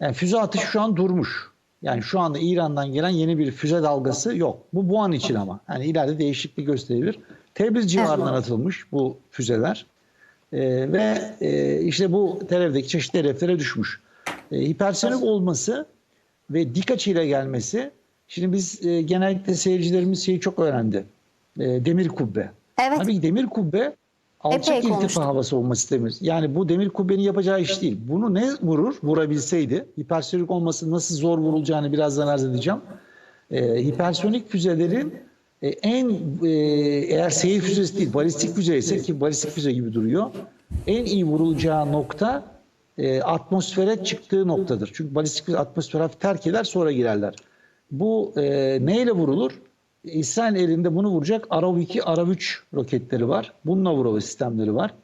Yani füze atışı şu an durmuş. Yani şu anda İran'dan gelen yeni bir füze dalgası yok. Bu bu an için ama. Yani ileride değişiklik gösterebilir. Tebriz civarından atılmış bu füzeler. Ee, ve e, işte bu Tel Aviv'deki çeşitli hedeflere düşmüş. E, hipersonik olması ve dik açıyla gelmesi. Şimdi biz e, genellikle seyircilerimiz şeyi çok öğrendi. E, demir kubbe. Evet. Tabii demir kubbe alçak Epey irtifa konuştuk. hava savunma sistemi. Yani bu demir kubbenin yapacağı iş değil. Bunu ne vurur? Vurabilseydi. Hipersonik olması nasıl zor vurulacağını birazdan arz edeceğim. E, hipersonik füzelerin e, en e, eğer seyir füzesi değil balistik füze ise ki balistik füze gibi duruyor. En iyi vurulacağı nokta e, atmosfere çıktığı noktadır. Çünkü balistik füze atmosfer hafif terk eder sonra girerler. Bu e, neyle vurulur? İsrail elinde bunu vuracak Arav 2, Arav 3 roketleri var. Bununla vurulu sistemleri var.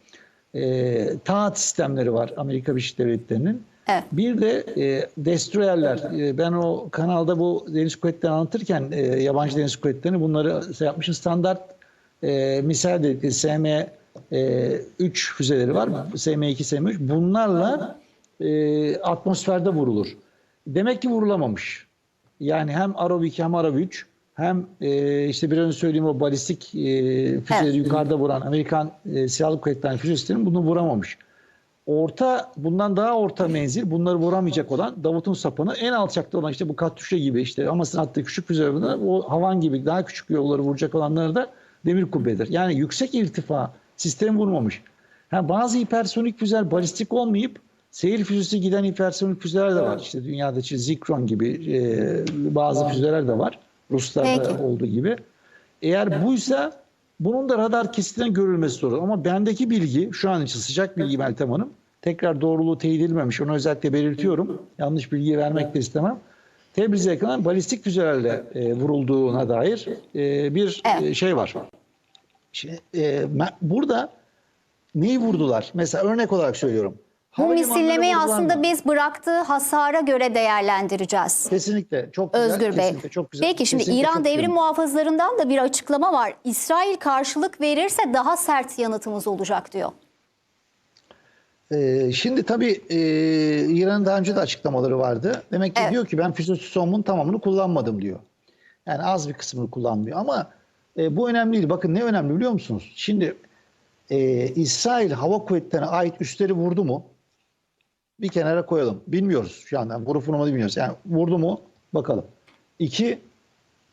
E, taat sistemleri var Amerika Birleşik Devletleri'nin. Evet. Bir de e, destroyerler. E, ben o kanalda bu deniz kuvvetlerini anlatırken e, yabancı deniz kuvvetlerini bunları şey yapmışım. Standart e, misal dedikleri SM e, 3 füzeleri var. SM2, SM3. Bunlarla e, atmosferde vurulur. Demek ki vurulamamış. Yani hem Arov 2 hem Arov 3 hem e, işte bir önce söyleyeyim o balistik e, füzeleri Evet. yukarıda vuran Amerikan e, Silahlı Kuvvetleri'nin füze sistemi bunu vuramamış. Orta bundan daha orta menzil bunları vuramayacak olan Davut'un sapını en alçakta olan işte bu Katyuşa gibi işte Hamas'ın attığı küçük füzelerinde o havan gibi daha küçük yolları vuracak olanları da demir kubbedir. Yani yüksek irtifa sistemi vurmamış. Ha, bazı hipersonik füzeler balistik olmayıp seyir füzesi giden hipersonik füzeler de var. İşte dünyada işte Zikron gibi e, bazı füzeler de var. Ruslarda Peki. olduğu gibi. Eğer buysa bunun da radar kesitinden görülmesi zor. Ama bendeki bilgi şu an için sıcak bilgi Meltem Hanım. Tekrar doğruluğu teyit edilmemiş. Onu özellikle belirtiyorum. Yanlış bilgi vermek de istemem. Tebriz'e yakın balistik füzelerle e, vurulduğuna dair e, bir Evet. e, şey var. Şimdi, e, me- burada neyi vurdular? Mesela örnek olarak söylüyorum. Bu misillemeyi aslında biz bıraktığı hasara göre değerlendireceğiz. Kesinlikle çok güzel. Özgür Bey. çok güzel. Peki şimdi kesinlikle İran devrim güzel. muhafızlarından da bir açıklama var. İsrail karşılık verirse daha sert yanıtımız olacak diyor. Ee, şimdi tabii e, İran'ın daha önce de açıklamaları vardı. Demek ki Evet. diyor ki ben füze tutsamumun tamamını kullanmadım diyor. Yani az bir kısmını kullanmıyor. Ama e, bu önemli değil. Bakın ne önemli biliyor musunuz? Şimdi e, İsrail Hava Kuvvetleri'ne ait üsleri vurdu mu? Bir kenara koyalım. Bilmiyoruz şu anda. Grup numaranı bilmiyoruz. Yani vurdu mu? Bakalım. İki,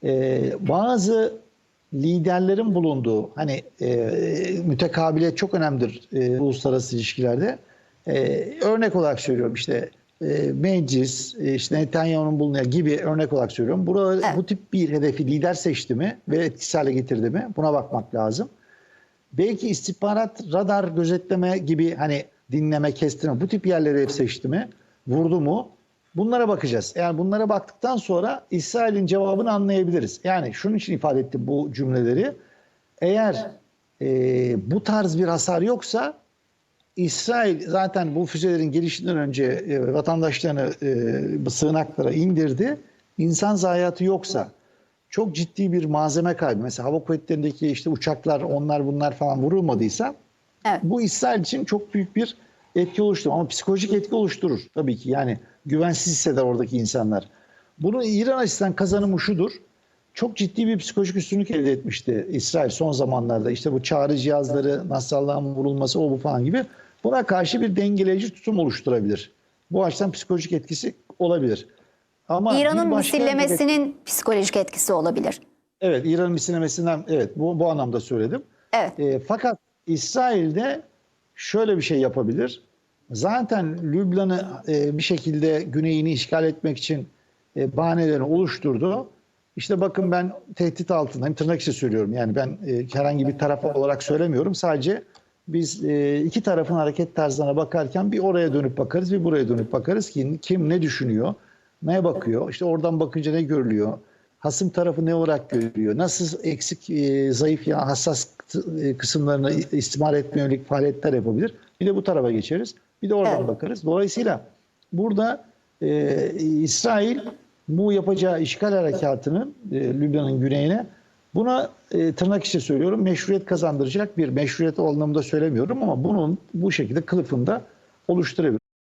e, bazı liderlerin bulunduğu hani e, mütekabiliyet çok önemlidir e, uluslararası ilişkilerde. E, örnek olarak söylüyorum işte e, meclis, e, işte Netanyahu'nun bulunduğu gibi örnek olarak söylüyorum. Burada Evet. bu tip bir hedefi lider seçti mi ve etkisiz hale getirdi mi? Buna bakmak lazım. Belki istihbarat, radar gözetleme gibi hani dinleme, kestirme bu tip yerleri hep seçti mi? Vurdu mu? Bunlara bakacağız. Yani bunlara baktıktan sonra İsrail'in cevabını anlayabiliriz. Yani şunun için ifade ettim bu cümleleri. Eğer e, bu tarz bir hasar yoksa İsrail zaten bu füzelerin gelişinden önce e, vatandaşlarını e, sığınaklara indirdi. İnsan zayiatı yoksa çok ciddi bir malzeme kaybı. Mesela hava kuvvetlerindeki işte uçaklar onlar bunlar falan vurulmadıysa Evet. bu İsrail için çok büyük bir etki oluşturur. Ama psikolojik etki oluşturur tabii ki. Yani güvensiz hisseder oradaki insanlar. Bunun İran açısından kazanımı şudur. Çok ciddi bir psikolojik üstünlük elde etmişti İsrail son zamanlarda. İşte bu çağrı cihazları, Nasrallah'ın vurulması, o bu falan gibi. Buna karşı bir dengeleyici tutum oluşturabilir. Bu açıdan psikolojik etkisi olabilir. Ama bir İran'ın başka- misillemesinin psikolojik etkisi olabilir. Evet İran'ın misillemesinden evet bu, bu anlamda söyledim. Evet. E, fakat İsrail'de şöyle bir şey yapabilir. Zaten Lübnan'ı e, bir şekilde güneyini işgal etmek için e, bahanelerini oluşturdu. İşte bakın ben tehdit altındayım. Tırnak içi söylüyorum. Yani ben e, herhangi bir taraf olarak söylemiyorum. Sadece biz e, iki tarafın hareket tarzlarına bakarken bir oraya dönüp bakarız, bir buraya dönüp bakarız ki kim ne düşünüyor, neye bakıyor. İşte oradan bakınca ne görülüyor. Hasım tarafı ne olarak görüyor? Nasıl eksik, e, zayıf ya hassas e, kısımlarını istimar yönelik faaliyetler yapabilir? Bir de bu tarafa geçeriz. Bir de oradan Evet. bakarız. Dolayısıyla burada e, İsrail bu yapacağı işgal harekatının e, Lübnan'ın güneyine buna e, tırnak içi söylüyorum meşruiyet kazandıracak bir meşruiyet o anlamda söylemiyorum ama bunun bu şekilde kılıfında oluşturabilir.